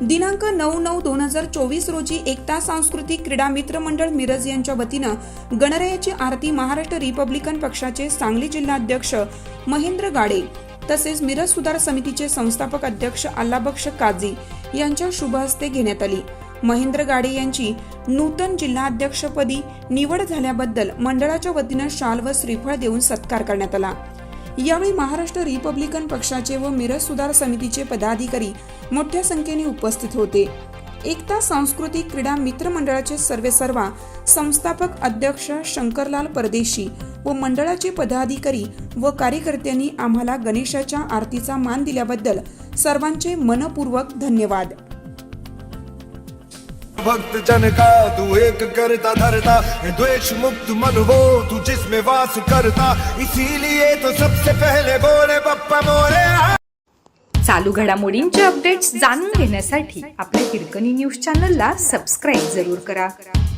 दिनांक नऊ नऊ दोन हजार चोवीस रोजी एकता सांस्कृतिक क्रीडा मित्र मंडळ मिरज यांच्या वतीनं गणरायाची आरती महाराष्ट्र रिपब्लिकन पक्षाचे सांगली जिल्हाध्यक्ष महेंद्र गाडे तसेच मिरज सुधार समितीचे संस्थापक अध्यक्ष अल्लाबक्ष काझी यांच्या शुभ हस्ते घेण्यात आली. महेंद्र गाडे यांची नूतन जिल्हाध्यक्षपदी निवड झाल्याबद्दल मंडळाच्या वतीनं शाल व श्रीफळ देऊन सत्कार करण्यात आला. यावेळी महाराष्ट्र रिपब्लिकन पक्षाचे व मिरज सुधार समितीचे पदाधिकारी मोठ्या संख्येने उपस्थित होते. एकता सांस्कृतिक क्रीडा मित्र मंडळाचे सर्वेसर्वा संस्थापक अध्यक्ष शंकरलाल परदेशी व मंडळाचे पदाधिकारी व कार्यकर्त्यांनी आम्हाला गणेशाच्या आरतीचा मान दिल्याबद्दल सर्वांचे मनपूर्वक धन्यवाद. भक्त जन का तू एक करता धरता. है द्वेष मुक्त मन वो तू जिसमें वास करता. इसीलिए तो सबसे पहले बोले बप्पा मोरे चालू घडामोडींचे अपडेट्स जाणून घेण्यासाठी आपल्या हिरकणी न्यूज चॅनलला सबस्क्राईब जरूर करा.